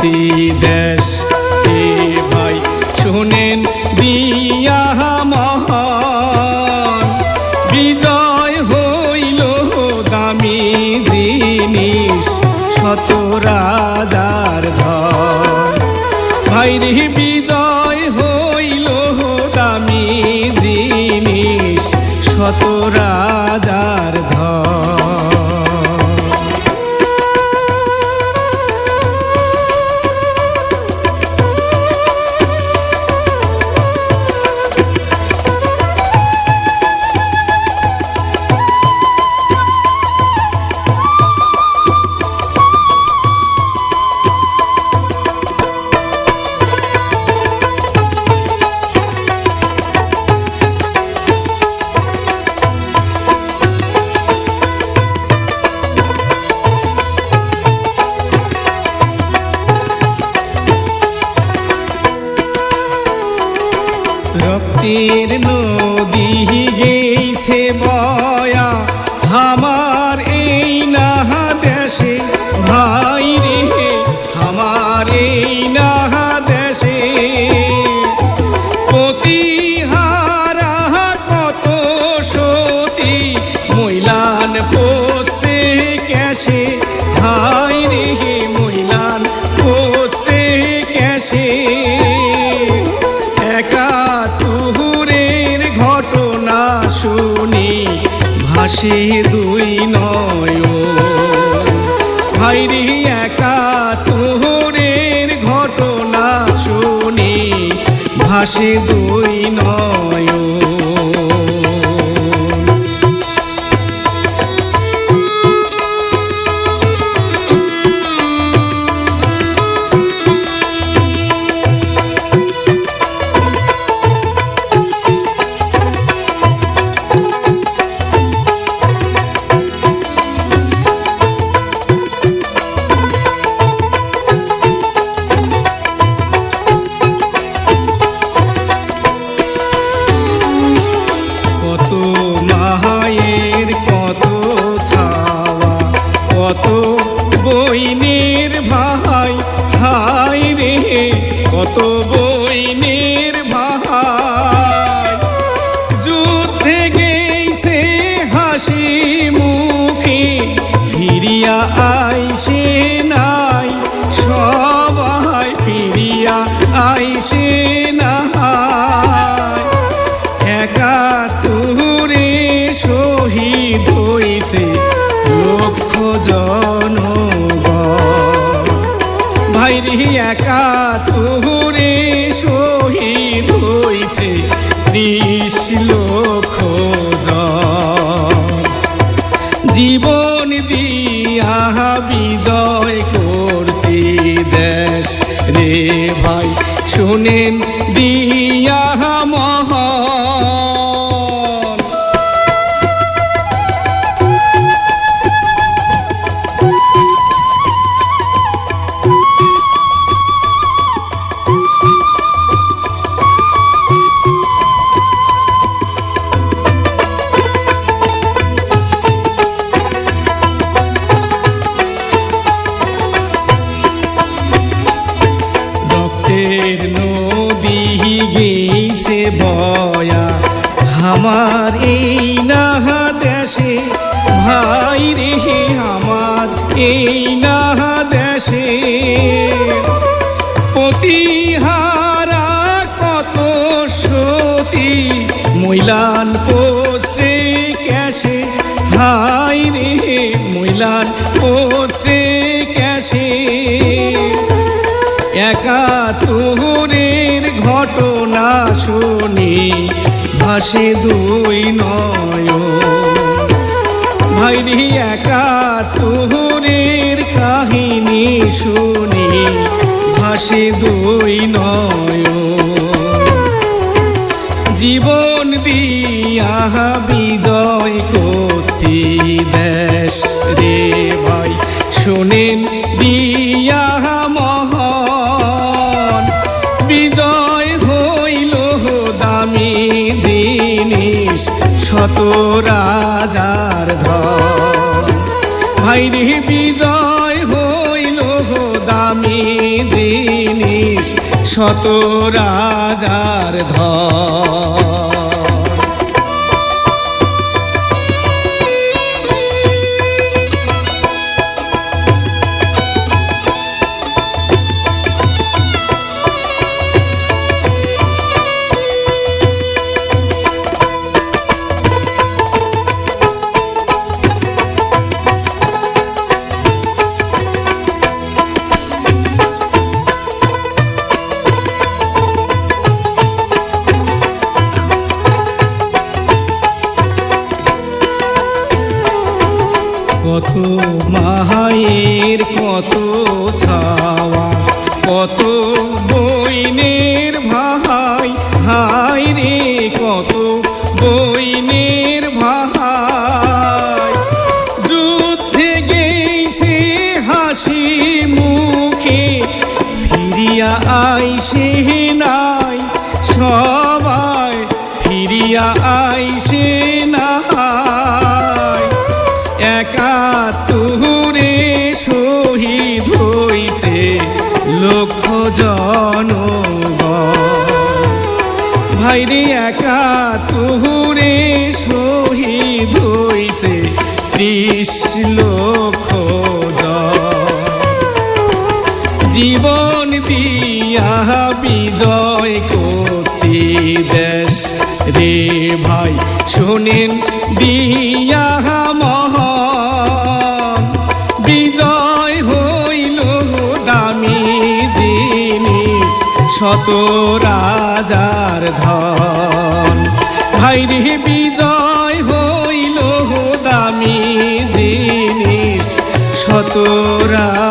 করছি দেশ। এ ভাই, শোনেন, দিয়া মহান। বিজয় হইল দামি জিনিস, শত রাজার ধন ভাইরে, বিজয় হইল দামি জিনিস, শত রাজার ನೀರಿನು ভাসে দুই নয় ভাইরি একা তোহরের ঘটনা শুনি ভাসে দুই নয় কত শুনেন দিয়া মহান আমার এই নাহা দেশে, ভাই রে আমার, এই নাহা দেশে। প্রতিহারা কত সতী মইলান পড়ছে ক্যাশে। ভাই রে মইলান পড়ছে ক্যাশে। একাত্তরের ঘটনা শুনি ভাসে দুই নয় ভাইরি একাত্তরের কাহিনী শুনি ভাসে দুই নয় জীবন দিয়া বিজয় করছি, দেশ রে ভাই, শোনেন দিয়া শত রাজার ধর। বিজয় হইল দামি জিনিস শত রাজার ধর। কত মায়ের কত ছাওয়া, কত বইনের ভাই হাই রে, কত বইনের ভাই যুদ্ধে গেছে হাসি মুখে, ফিরিয়া আইসে নাই, সবাই ফিরিয়া আইসে নাই। জনগণ ভাইরে একাত্তরে শহীদ হইছে ত্রিশ জন। জীবন দিয়া বিজয় করছি দেশ রে ভাই, শোনেন, দিয়া শত রাজার ধন। ভাই রে বিজয় হইল দামি জিনিস শত রাজার